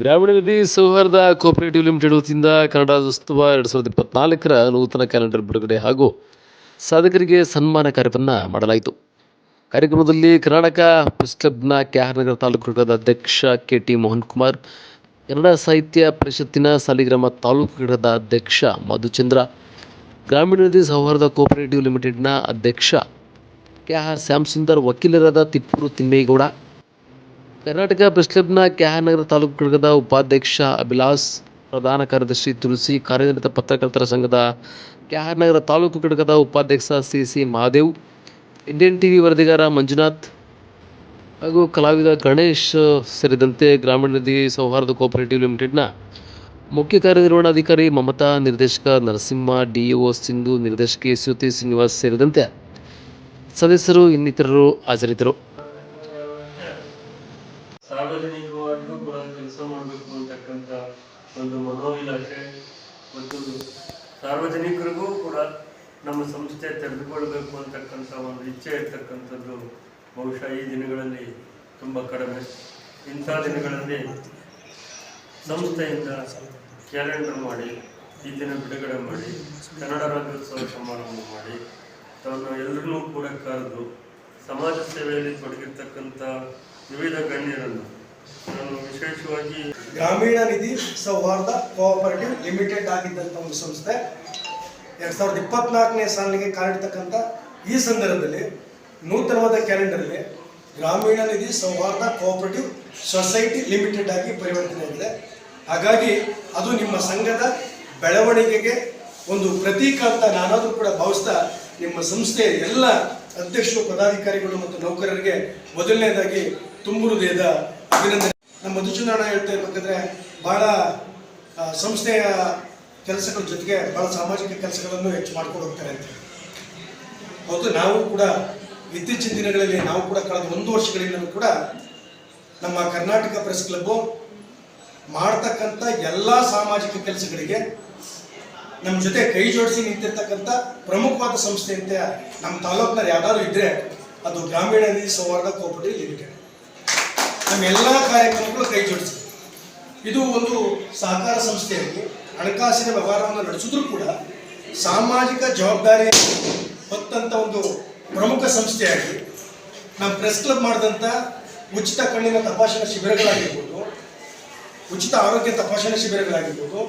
ಗ್ರಾಮೀಣ ನಿಧಿ ಸೌಹಾರ್ದ cooperative limited ವತಿಯಿಂದ ಕನ್ನಡ ರಾಜ್ಯೋತ್ಸವ ಎರಡು ಸಾವಿರದ ಇಪ್ಪತ್ನಾಲ್ಕರ ನೂತನ ಕ್ಯಾಲೆಂಡರ್ ಬಿಡುಗಡೆ ಹಾಗೂ ಸಾಧಕರಿಗೆ ಸನ್ಮಾನ ಕಾರ್ಯವನ್ನು ಮಾಡಲಾಯಿತು. ಕಾರ್ಯಕ್ರಮದಲ್ಲಿ ಕರ್ನಾಟಕ ಪ್ರೆಸ್ ಕ್ಲಬ್ನ ಕೆಆರ್ ನಗರ ತಾಲೂಕು ಘಟಕದ ಅಧ್ಯಕ್ಷ ಕೆ ಟಿ ಮೋಹನ್ ಕುಮಾರ್ ಕನ್ನಡ ಸಾಹಿತ್ಯ ಪರಿಷತ್ತಿನ ಸಾಲಿಗ್ರಾಮ ತಾಲೂಕು ಘಟಕದ ಅಧ್ಯಕ್ಷ ಮಧುಚಂದ್ರ, ಗ್ರಾಮೀಣ ನಿಧಿ ಸೌಹಾರ್ದ ಕೋಪರೇಟಿವ್ ಲಿಮಿಟೆಡ್ನ ಅಧ್ಯಕ್ಷ ಕೆ ಆರ್ ಶ್ಯಾಮ್ ಸುಂದರ್ ವಕೀಲರಾದ ತಿಪ್ಪೂರು ತಿಮ್ಮೇಗೌಡ ಕರ್ನಾಟಕ ಪ್ರೆಸ್ ಕ್ಲಬ್ನ ಕೆಆರ್ನಗರ ತಾಲೂಕು ಘಟಕದ ಉಪಾಧ್ಯಕ್ಷ ಅಭಿಲಾಸ್, ಪ್ರಧಾನ ಕಾರ್ಯದರ್ಶಿ ತುಳಸಿ, ಕಾರ್ಯನಿರತ ಪತ್ರಕರ್ತರ ಸಂಘದ ಕೆಆರ್ನಗರ ತಾಲೂಕು ಘಟಕದ ಉಪಾಧ್ಯಕ್ಷ C C Mahadev, Indian TV ವರದಿಗಾರ Manjunath ಹಾಗೂ ಕಲಾವಿದ ಗಣೇಶ್ ಸೇರಿದಂತೆ ಗ್ರಾಮೀಣ ನಿಧಿ ಸೌಹಾರ್ದ ಕೋಆಪರೇಟಿವ್ ಲಿಮಿಟೆಡ್ನ ಮುಖ್ಯ ಕಾರ್ಯನಿರ್ವಹಣಾಧಿಕಾರಿ ಮಮತಾ, ನಿರ್ದೇಶಕ ನರಸಿಂಹ ಡಿಇಒ ಸಿಂಧು, ನಿರ್ದೇಶಕಿ ಶ್ರುತಿ ಶ್ರೀನಿವಾಸ್ ಸೇರಿದಂತೆ ಸದಸ್ಯರು ಇನ್ನಿತರರು ಹಾಜರಿದ್ದರು. ಸಾರ್ವಜನಿಕವಾಗಿಯೂ ಕೂಡ ಕೆಲಸ ಮಾಡಬೇಕು ಅಂತಕ್ಕಂಥ ಒಂದು ಮನೋವಿಲಾಸೆ ಮತ್ತು ಸಾರ್ವಜನಿಕರಿಗೂ ಕೂಡ ನಮ್ಮ ಸಂಸ್ಥೆ ತೆರೆದುಕೊಳ್ಬೇಕು ಅಂತಕ್ಕಂಥ ಒಂದು ಇಚ್ಛೆ ಇರ್ತಕ್ಕಂಥದ್ದು ಬಹುಶಃ ಈ ದಿನಗಳಲ್ಲಿ ತುಂಬ ಕಡಿಮೆ. ಇಂಥ ದಿನಗಳಲ್ಲಿ ಸಂಸ್ಥೆಯಿಂದ ಕ್ಯಾಲೆಂಡರ್ ಮಾಡಿ, ಈ ದಿನ ಬಿಡುಗಡೆ ಮಾಡಿ, ಕನ್ನಡ ರಾಜ್ಯೋತ್ಸವ ಸಮಾರಂಭ ಮಾಡಿ ತಾನು ಎಲ್ಲರನ್ನೂ ಕೂಡ ಕರೆದು ಸಮಾಜ ಸೇವೆಯಲ್ಲಿ ತೊಡಗಿರ್ತಕ್ಕಂಥ ವಿವಿಧ ಗಣ್ಯರನ್ನು. ನಾನು ವಿಶೇಷವಾಗಿ ಗ್ರಾಮೀಣ ನಿಧಿ ಸೌಹಾರ್ದ ಕೋಆಪರೇಟಿವ್ ಲಿಮಿಟೆಡ್ ಆಗಿದ್ದಂಥ ಒಂದು ಸಂಸ್ಥೆ. ಎರಡ್ ಸಾವಿರದ ಇಪ್ಪತ್ನಾಲ್ಕನೇ ಸಾಲಿಗೆ ಕಾಲಿಡ್ತಕ್ಕಂಥ ಈ ಸಂದರ್ಭದಲ್ಲಿ, ನೂತನವಾದ ಕ್ಯಾಲೆಂಡರ್ಗೆ ಗ್ರಾಮೀಣ ನಿಧಿ ಸೌಹಾರ್ದ ಕೋಆಪರೇಟಿವ್ ಸೊಸೈಟಿ ಲಿಮಿಟೆಡ್ ಆಗಿ ಪರಿವರ್ತನೆ ಆಗಿದೆ. ಹಾಗಾಗಿ ಅದು ನಿಮ್ಮ ಸಂಘದ ಬೆಳವಣಿಗೆಗೆ ಒಂದು ಪ್ರತೀಕ ಅಂತ ನಾನಾದರೂ ಕೂಡ ಭಾವಿಸ್ತಾ ನಿಮ್ಮ ಸಂಸ್ಥೆಯ ಎಲ್ಲ ಅಧ್ಯಕ್ಷರು, ಪದಾಧಿಕಾರಿಗಳು ಮತ್ತು ನೌಕರರಿಗೆ ಮೊದಲನೇದಾಗಿ ತುಂಬು ಹೃದಯದ ಅಭಿನಂದನೆ. ನಮ್ಮ ಮಧುಚಂದ್ರಣ್ಣ ಹೇಳ್ತಾ ಇರ್ಬೇಕಂದ್ರೆ ಬಹಳ ಸಂಸ್ಥೆಯ ಕೆಲಸಗಳ ಜೊತೆಗೆ ಬಹಳ ಸಾಮಾಜಿಕ ಕೆಲಸಗಳನ್ನು ಹೆಚ್ಚು ಮಾಡ್ಕೊಂಡು ಹೋಗ್ತಾರೆ ಅಂತ. ಹೌದು, ನಾವು ಕೂಡ ಇತ್ತೀಚಿನ ದಿನಗಳಲ್ಲಿ ನಾವು ಕೂಡ ಕಳೆದ ಒಂದು ವರ್ಷಗಳಿಂದಲೂ ಕೂಡ ನಮ್ಮ ಕರ್ನಾಟಕ ಪ್ರೆಸ್ ಕ್ಲಬ್ಬು ಮಾಡ್ತಕ್ಕಂಥ ಎಲ್ಲ ಸಾಮಾಜಿಕ ಕೆಲಸಗಳಿಗೆ ನಮ್ಮ ಜೊತೆ ಕೈ ಜೋಡಿಸಿ ನಿಂತಿರ್ತಕ್ಕಂಥ ಪ್ರಮುಖವಾದ ಸಂಸ್ಥೆ ಅಂತ ನಮ್ಮ ತಾಲೂಕಿನಲ್ಲಿ ಯಾವ್ದಾದ್ರು ಇದ್ರೆ ಅದು ಗ್ರಾಮೀಣ ನಿಧಿ ಸೌಹಾರ್ದ ಕೋಪರೇಟಿವ್ ಲಿಮಿಟೆಡ್. ನಮ್ಮ ಎಲ್ಲ ಕಾರ್ಯಕ್ರಮಗಳು ಕೈ ಜೋಡಿಸಿ. ಇದು ಒಂದು ಸಹಕಾರ ಸಂಸ್ಥೆಯಾಗಿ ಹಣಕಾಸಿನ ವ್ಯವಹಾರವನ್ನು ನಡೆಸಿದ್ರು ಕೂಡ ಸಾಮಾಜಿಕ ಜವಾಬ್ದಾರಿ ಹೊತ್ತಂತ ಒಂದು ಪ್ರಮುಖ ಸಂಸ್ಥೆಯಾಗಿ ನಮ್ಮ ಪ್ರೆಸ್ ಕ್ಲಬ್ ಮಾಡಿದಂಥ ಉಚಿತ ಕಣ್ಣಿನ ತಪಾಸಣಾ ಶಿಬಿರಗಳಾಗಿರ್ಬೋದು, ಉಚಿತ ಆರೋಗ್ಯ ತಪಾಸಣಾ ಶಿಬಿರಗಳಾಗಿರ್ಬೋದು,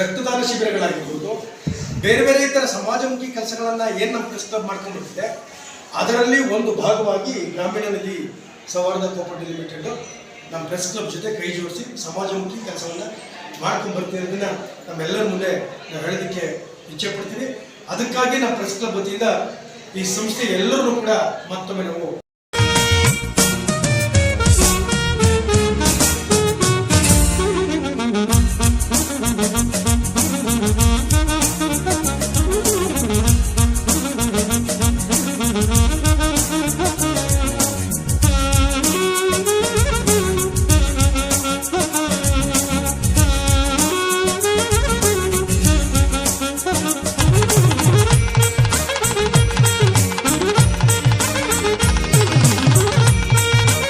ರಕ್ತದಾನ ಶಿಬಿರಗಳಾಗಿರ್ಬೋದು, ಬೇರೆ ಬೇರೆ ಇತರ ಸಮಾಜಮುಖಿ ಕೆಲಸಗಳನ್ನು ಏನು ನಮ್ಮ ಪ್ರೆಸ್ ಕ್ಲಬ್ ಮಾಡ್ಕೊಂಡು ಅದರಲ್ಲಿ ಒಂದು ಭಾಗವಾಗಿ ಗ್ರಾಮೀಣ ಸೌಹಾರ್ದ ಕೋಪರೇಟಿವ್ ಲಿಮಿಟೆಡ್ ನಮ್ಮ ಪ್ರೆಸ್ ಕ್ಲಬ್ ಜೊತೆ ಕೈ ಜೋಡಿಸಿ ಸಮಾಜಮುಖಿ ಕೆಲಸವನ್ನು ಮಾಡ್ಕೊಂಡು ಬರ್ತಿರೋದನ್ನ ನಮ್ಮೆಲ್ಲರ ಮುಂದೆ ನಾವು ಹೇಳೋದಕ್ಕೆ ಇಚ್ಛೆ ಪಡ್ತೀನಿ. ಅದಕ್ಕಾಗಿ ನಮ್ಮ ಪ್ರೆಸ್ ಕ್ಲಬ್ ವತಿಯಿಂದ ಈ ಸಂಸ್ಥೆ ಎಲ್ಲರೂ ಕೂಡ ಮತ್ತೊಮ್ಮೆ ನಾವು